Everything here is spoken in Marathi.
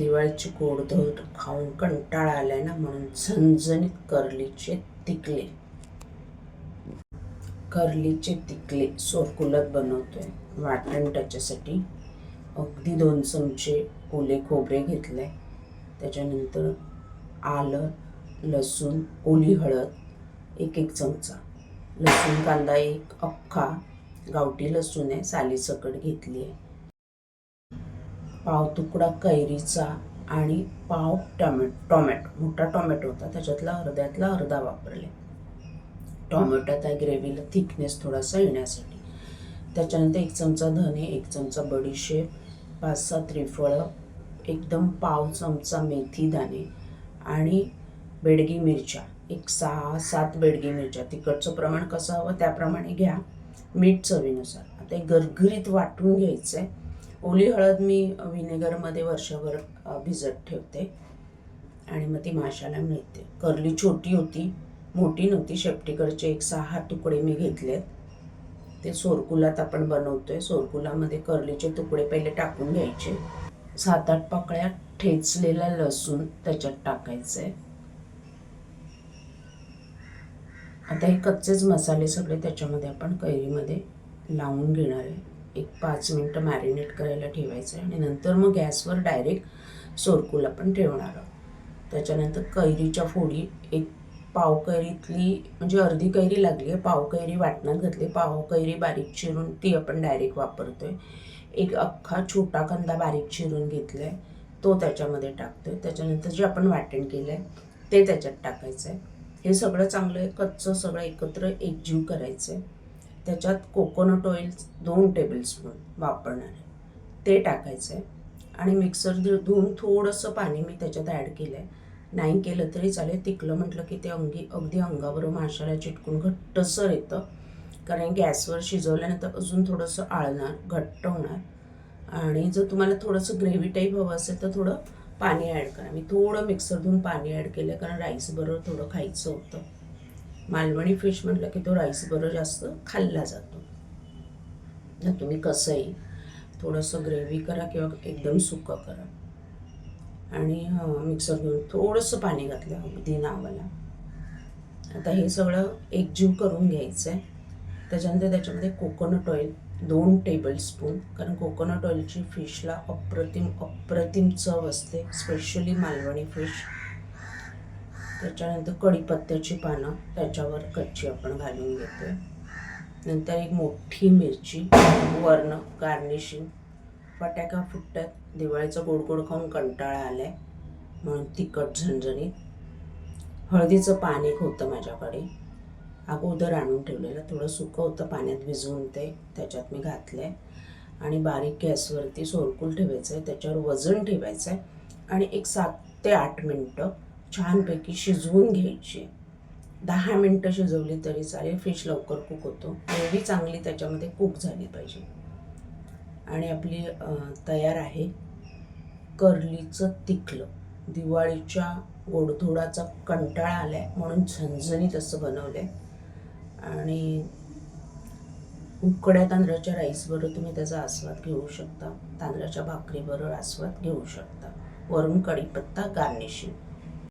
दिवाळीची गोडधोड खाऊन कंटाळा आलाय ना म्हणून झणझणीत करलीचे तिकले. करलीचे तिकले सोरकुलत बनवतोय. वाटण त्याच्यासाठी. अगदी दोन चमचे ओले खोबरे घेतले. त्याच्यानंतर आलं लसूण ओली हळद एक एक चमचा. लसूण कांदा एक अख्खा. गावठी लसूण आहे सालीसकट घेतली आहे. पाव तुकडा कैरीचा आणि पाव टॉमॅट टॉमॅटो मोठा टॉमॅटो होता. त्याच्यातला अर्ध्यातला अर्धा वापरले. टॉमॅटो त्या ग्रेव्हीला थिकनेस थोडासा येण्यासाठी. त्याच्यानंतर एक चमचा धने एक चमचा बडीशेप पाच सहा त्रिफळं एकदम पाव चमचा मेथी दाणे आणि बेडगी मिरच्या. एक सहा सात बेडगी मिरच्या. तिखटचं प्रमाण कसं हवं त्याप्रमाणे घ्या. मीठ चवीनुसार. आता एक गरगरीत वाटून घ्यायचं आहे ओली हळद मी व्हिनेगरमध्ये वर्षभर भिजत ठेवते. आणि मग ती माशाला मिळते. करली छोटी होती मोठी नव्हती. शेपटीकडचे एक सहा तुकडे मी घेतलेत. ते सोरकुलात आपण बनवतोय. सोरकुलामध्ये करलीचे तुकडे पहिले टाकून घ्यायचे. सात आठ पाकळ्या ठेचलेला लसूण त्याच्यात टाकायचे आता हे कच्चेच मसाले सगळे त्याच्यामध्ये आपण कैरीमध्ये लावून घेणार आहे. एक पाच मिनटं मॅरिनेट करायला ठेवायचं आहे. आणि नंतर मग गॅसवर डायरेक्ट सोरकूल आपण ठेवणार आहोत. त्याच्यानंतर कैरीच्या फोडी एक पाव कैरीतली म्हणजे अर्धी कैरी लागली आहे. पाव कैरी वाटणात घातली पाव कैरी बारीक चिरून ती आपण डायरेक्ट आहे एक अख्खा छोटा कांदा बारीक चिरून घेतला आहे तो त्याच्यामध्ये टाकतो आहे त्याच्यानंतर जे आपण वाटण केलं आहे ते त्याच्यात टाकायचं आहे हे सगळं चांगलं कच्चं सगळं एकत्र एकजीव करायचं आहे त्याच्यात कोकोनट ऑइल दोन टेबलस्पून वापरणार आहे. ते टाकायचं आहे आणि मिक्सर धुवून थोडंसं पाणी मी त्याच्यात ॲड केलं आहे नाही केलं तरी चालेल. तिकलं म्हटलं की ते अंगी अगदी अंगावर माशाला चिटकून घट्टसर येतं. कारण गॅसवर शिजवल्यानंतर अजून थोडंसं आळणार घट्ट होणार. आणि जर तुम्हाला थोडंसं ग्रेव्ही टाईप हवं असेल तर थोडं पाणी ॲड करा. मी थोडं मिक्सर धुवून पाणी ॲड केलं कारण राईसबरोबर थोडं खायचं होतं. मालवणी फिश म्हटलं की तो राईस बरं जास्त खाल्ला जातो. तर तुम्ही कसंही थोडंसं ग्रेव्ही करा किंवा एकदम सुकं करा. आणि मिक्सर घेऊन थोडंसं पाणी घातलं अगदी नावाला. आता हे सगळं एकजीव करून घ्यायचं आहे त्याच्यानंतर त्याच्यामध्ये कोकोनट ऑइल दोन टेबलस्पून कारण कोकोनट ऑइलची फिशला अप्रतिम अप्रतिम चव असते स्पेशली मालवणी फिश त्याच्यानंतर कढीपत्त्याची पानं त्याच्यावर कच्ची आपण घालून घेतो नंतर एक मोठी मिरची वर्ण गार्निशिंग फटाका फुटतात. दिवाळीचं गोड गोड खाऊन कंटाळा आला आहे म्हणून तिखट झणझणीत. हळदीचं पान एक होतं माझ्याकडे. अगोदर आणून ठेवलेलं. थोडं सुकं होतं पाण्यात भिजवून ते त्याच्यात मी घातलं आहे आणि बारीक गॅसवरती सोरकूल ठेवायचं आहे त्याच्यावर वजन ठेवायचं आहे आणि एक सात ते आठ मिनटं छानपैकी शिजवून घ्यायची. दहा मिनटं शिजवली तरी चालेल. फिश लवकर कुक होतो. एवढी चांगली त्याच्यामध्ये कुक झाली पाहिजे. आणि आपली तयार आहे. करलीचं तिखलं. दिवाळीच्या गोडधोडाचा कंटाळा आलाय. म्हणून झणझणीत असं बनवलंय. आणि उकड्या तांदळाच्या राईसबरोबर तुम्ही त्याचा आस्वाद घेऊ शकता. तांदळाच्या भाकरीबरोबर आस्वाद घेऊ शकता. वरून कढीपत्ता गार्निशिंग